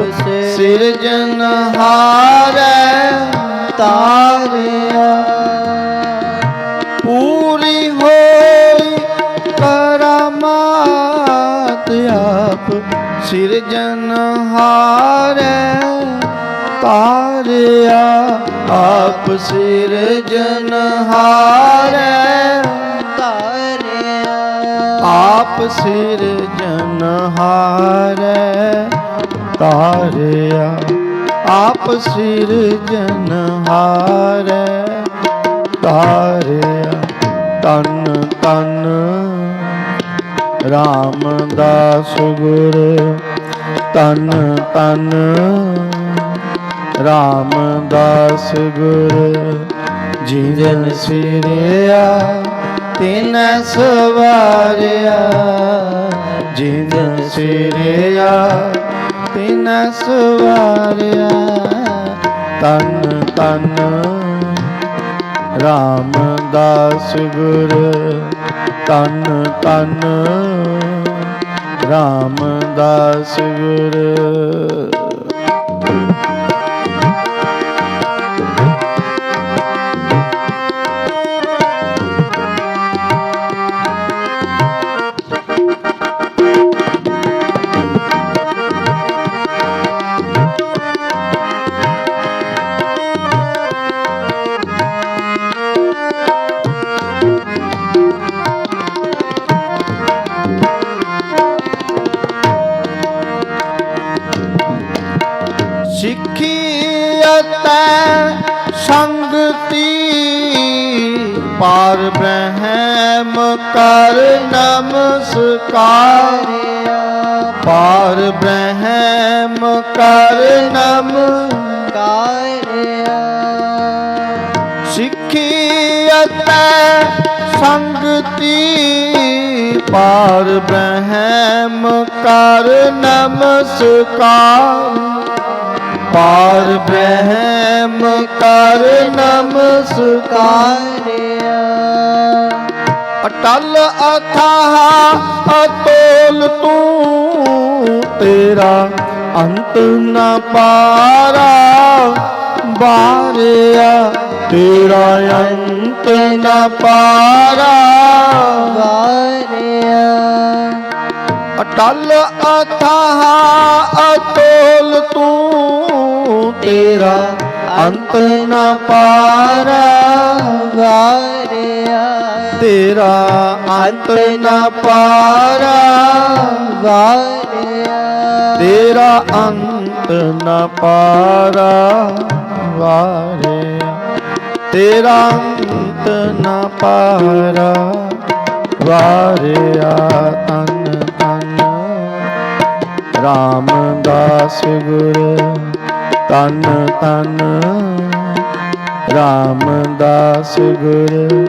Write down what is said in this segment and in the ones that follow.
ਆਪ ਸਿਰਜਨ ਤਾਰਿਆ। ਪੂਰੀ ਹੋਈ ਕਰਾਮਾਤ ਆਪ। ਸਿਰਜਨ ਹਾਰੈ ਤਾਰਿਆ। ਆਪ ਸਿਰਜਨ ਹਾਰੈ ਤਾਰਿਆ। ਆਪ ਸਿਰਜਨ ਹਾਰੈ ਤਾਰਿਆ, ਆਪ ਸਿਰਜਨ ਹਾਰੈ ਤਾਰਿਆ ਤਨ ਤਨ ਰਾਮਦਾਸ ਗੁਰ ਤਨ ਤਨ ਰਾਮਦਾਸ ਗੁਰ, ਜਿਨ ਸਿਰਿਆ, ਤਿਨ ਸਵਾਰਿਆ। ਜਿਨ ਸਿਰਿਆ ਤਿਨ ਸਵਾਰਿਆ। ਤਨ ਤਨ ਰਾਮਦਾਸ ਗੁਰ। ਤਨ ਤਨ ਰਾਮਦਾਸ ਗੁਰ। ਨਮਸਕਾਰ ਪਾਰ ਬ੍ਰਹਮ ਕਰ ਨਮਸਕਾਰਿਆ ਸਿੱਖੀ ਅਤੇ ਸੰਗਤੀ ਪਾਰ ਬ੍ਰਹਮ ਕਰ ਨਮਸਕਾਰ। ਪਾਰ ਬ੍ਰਹਮ ਕਰ ਨਮਸਕਾਰਿਆ। ਅਟਲ ਅਥਾਹ ਅਤੋਲ ਤੂੰ ਤੇਰਾ ਅੰਤ ਨ ਪਾਰਾ ਬਾਰਿਆ ਤੇਰਾ ਅੰਤ ਨ ਪਾਰਾ। ਵਾਰਿਆ। ਅਟਲ ਅਥਾਹ ਅਤੋਲ ਤੂੰ ਤੇਰਾ ਅੰਤ ਨ ਪਾਰਾ। ਵਾਰਿਆ। ਤੇਰਾ ਅੰਤ ਨ ਪਾਰਾ ਵਾਰਿਆ ਤੇਰਾ ਅੰਤ ਨ ਪਾਰਾ ਵਾਰਿਆ ਤੇਰਾ ਅੰਤ ਨ ਪਾਰਾ ਵਾਰਿਆ ਤਨ ਤਨ ਰਾਮਦਾਸ ਗੁਰ ਤਨ ਤਨ ਰਾਮਦਾਸ ਗੁਰ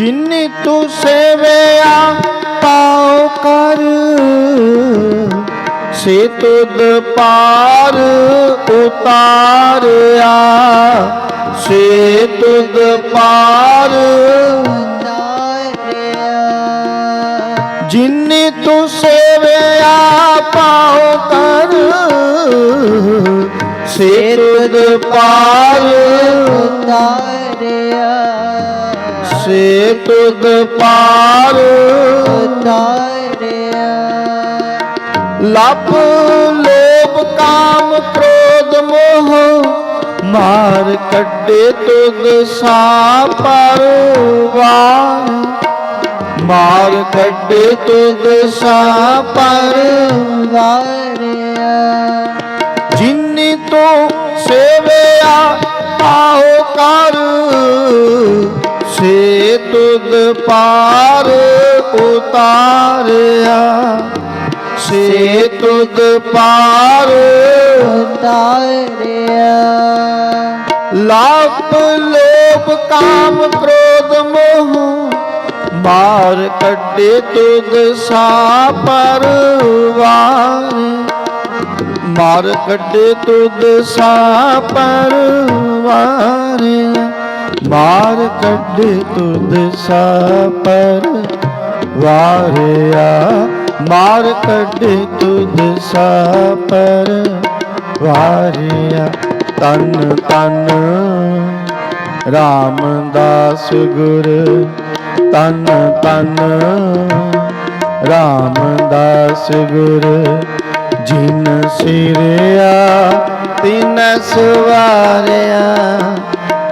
ਜਿਨੀ ਤੂੰ ਸੇਵਿਆ, ਪਾਉ ਕਰ। ਸੇ ਤੁਧ ਪਾਰ ਉਤਾਰਿਆ, ਸੇ ਤੁਧ ਪਾਰ ਤਾਰਿਆ ਜਿਨੀ ਤੂੰ ਸੇਵਿਆ, ਪਾਉ ਕਰ। ਸੇ ਤੁਧ ਪਾਰ ਤਾਰਿਆ ਸੇ ਤੁਧ ਪਾਰ। ਤਾਰਿਆ ਲਪ ਲੋਭ ਕਾਮ ਕ੍ਰੋਧ ਮੋਹ, ਮਾਰ ਕੱਢੇ ਤੁਧ ਸਾ ਪਰਵਾਰ ਮਾਰ ਕੱਢੇ ਤੁਧ ਸਾ ਪਰਵਾਰ ਵਾਰਿਆ ਜਿਨੀ ਤੂੰ ਸੇਵਿਆ ਆਹੋ ਕਰ। ਸੇ ਤੁਧ ਪਾਰ ਉਤਾਰਿਆ। ਸੇ ਤੁਧ ਪਾਰ ਤਾਰਿਆ ਲਾਪ ਲੋਭ ਕਾਮ ਕ੍ਰੋਧ ਮੋਹ ਮਾਰ ਕੱਢੇ ਤੁਧ ਸਾ ਪਰਵਾਰ ਮਾਰ ਕੱਢੇ ਤੁਧ ਸਾ ਪਰਵਾਰ ਮਾਰ ਕੱਢ ਤੁਧ ਸਾ ਪਰਵਾਰਿਆ ਮਾਰ ਕੱਢ ਤੁਧ ਸਾ ਪਰਵਾਰਿਆ ਤਨ ਤਨ ਰਾਮਦਾਸ ਗੁਰ, ਤਨ ਤਨ ਰਾਮਦਾਸ ਗੁਰ। ਜਿਨ ਸਿਰਿਆ, ਤਿਨ ਸਵਾਰਿਆ।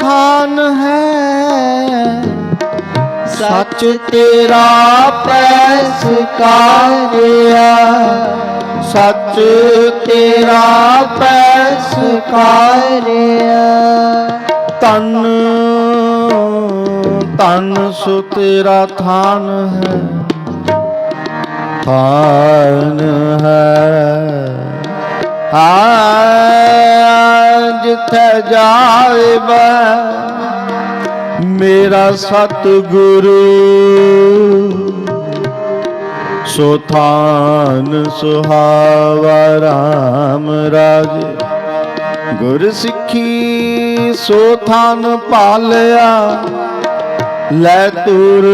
ਥਾਨ ਹੈ। ਸੱਚ ਤੇਰਾ ਪੈਸ ਕਾਰਿਆ। ਸੱਚ ਤੇਰਾ ਪੈਸ ਕਾਰਿਆ। ਤਨ ਤਨ ਸੋ ਤੇਰਾ ਥਾਨ ਹੈ। ਥਾਨ ਹੈ। ਹਾਂ ਜਿੱਥੇ ਮੇਰਾ ਸਤਿਗੁਰੂ, ਸੋ ਥਾਨ ਸੁਹਾਵਾ ਰਾਮ ਰਾਜ। ਗੁਰ ਸਿੱਖੀ, ਸੋ ਥਾਨ ਪਾਲਿਆ। ਲੈ ਤੁਰ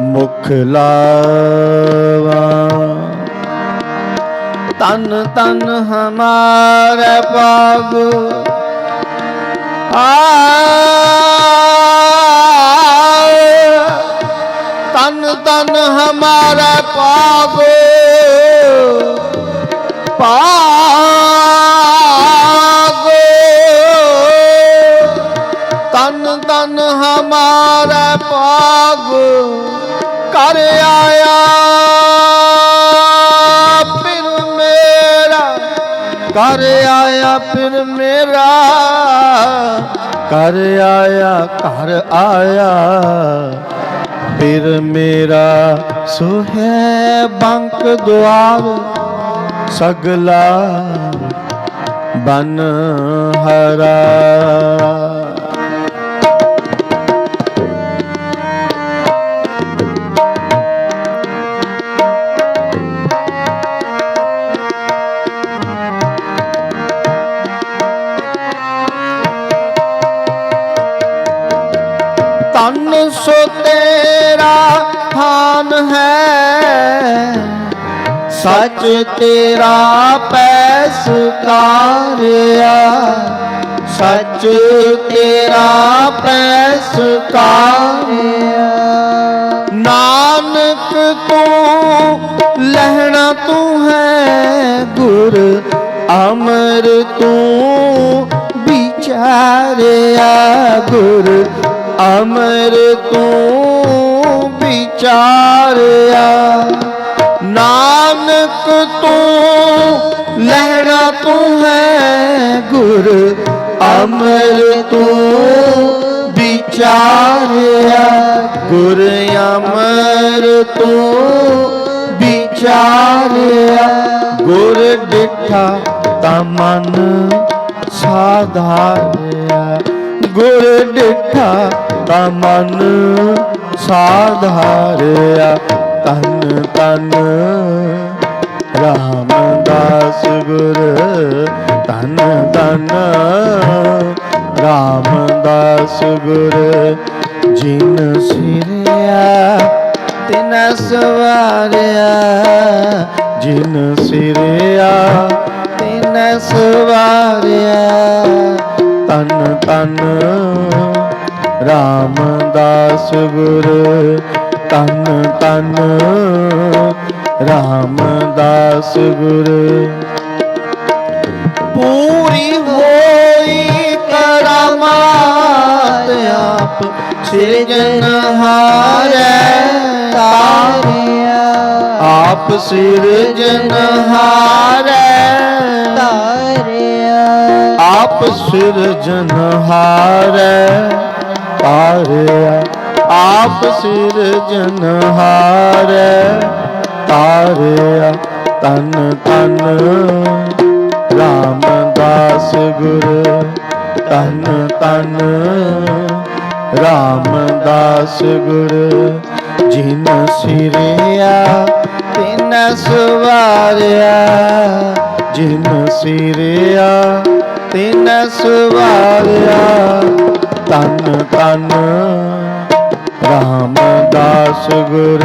ਮੁਖ ਲਾਵਾ। ਤਨ ਤਨ ਹਮਾਰੇ ਪਾਗ। ਤਨ ਤਨ ਹਮਾਰਾ ਪਾਗ। ਪਾਗ। ਤਨ ਤਨ ਹਮਾਰਾ ਪਾਗ। ਕਰ ਆਇਆ ਕਰ ਆਇਆ ਫਿਰ ਮੇਰਾ, ਕਰ ਆਇਆ, ਘਰ ਆਇਆ। ਫਿਰ ਮੇਰਾ ਸੁਹੈ ਬੰਕ ਦੁਆਰ ਸਗਲਾ ਬਨ ਹਰਾ। ਸੱਚ ਤੇਰਾ ਪੈਸ ਕਾਰਿਆ ਸੱਚ ਤੇਰਾ ਪੈਸ ਕਾਰਿਆ ਨਾਨਕ ਤੂੰ ਲਹਿਣਾ ਤੂੰ ਹੈ, ਗੁਰ ਅਮਰ ਤੂੰ ਵਿਚਾਰਿਆ। ਗੁਰ ਅਮਰ ਤੂੰ ਵਿਚਾਰਿਆ। ਨਾਨਕ ਤੂੰ ਲਹਿਰਾ ਤੂੰ ਹੈ, ਗੁਰ ਅਮਰ ਤੂੰ ਵਿਚਾਰਿਆ। ਗੁਰ ਅਮਰ ਤੂੰ ਵਿਚਾਰਿਆ। ਗੁਰ ਡਿਠਾ ਤਾਂ ਮਨ ਸਾਧਾਰਿਆ। ਗੁਰ ਡਿਠਾ ਤਾਂ ਮਨ ਸਾਧਾਰਿਆ। ਤਨ ਤਨ ਰਾਮਦਾਸ ਗੁਰ ਤਨ ਤਨ ਰਾਮਦਾਸ ਗੁਰ, ਜਿਨ ਸਿਰਿਆ, ਤਿਨ ਸਵਾਰਿਆ। ਜਿਨ ਸਿਰਿਆ, ਤਿਨ ਸਵਾਰਿਆ। ਤਨ ਤਨ ਰਾਮਦਾਸ ਗੁਰ ਤਨ ਤਨ ਰਾਮਦਾਸ ਗੁਰ। ਪੂਰੀ ਹੋਈ ਕਰਾਮਾਤ ਆਪ ਸਿਰਜਨਹਾਰੈ ਤਾਰਿਆ। ਆਪ ਸਿਰਜਨਹਾਰੈ ਤਾਰਿਆ। ਆਪ ਸਿਰਜਨਹਾਰੈ ਤਾਰਿਆ। ਆਪ ਸਿਰਜਨਹਾਰੈ ਤਾਰਿਆ ਤਨ ਤਨ। ਰਾਮਦਾਸ ਗੁਰ ਤਨ ਤਨ। ਰਾਮਦਾਸ ਗੁਰ ਜਿਨ ਸਿਰਿਆ, ਤਿਨ ਸਵਾਰਿਆ। ਜਿਨ ਸਿਰਿਆ, ਤਿਨ ਸਵਾਰਿਆ। ਤਨ ਤਨ। ਰਾਮਦਾਸ ਗੁਰ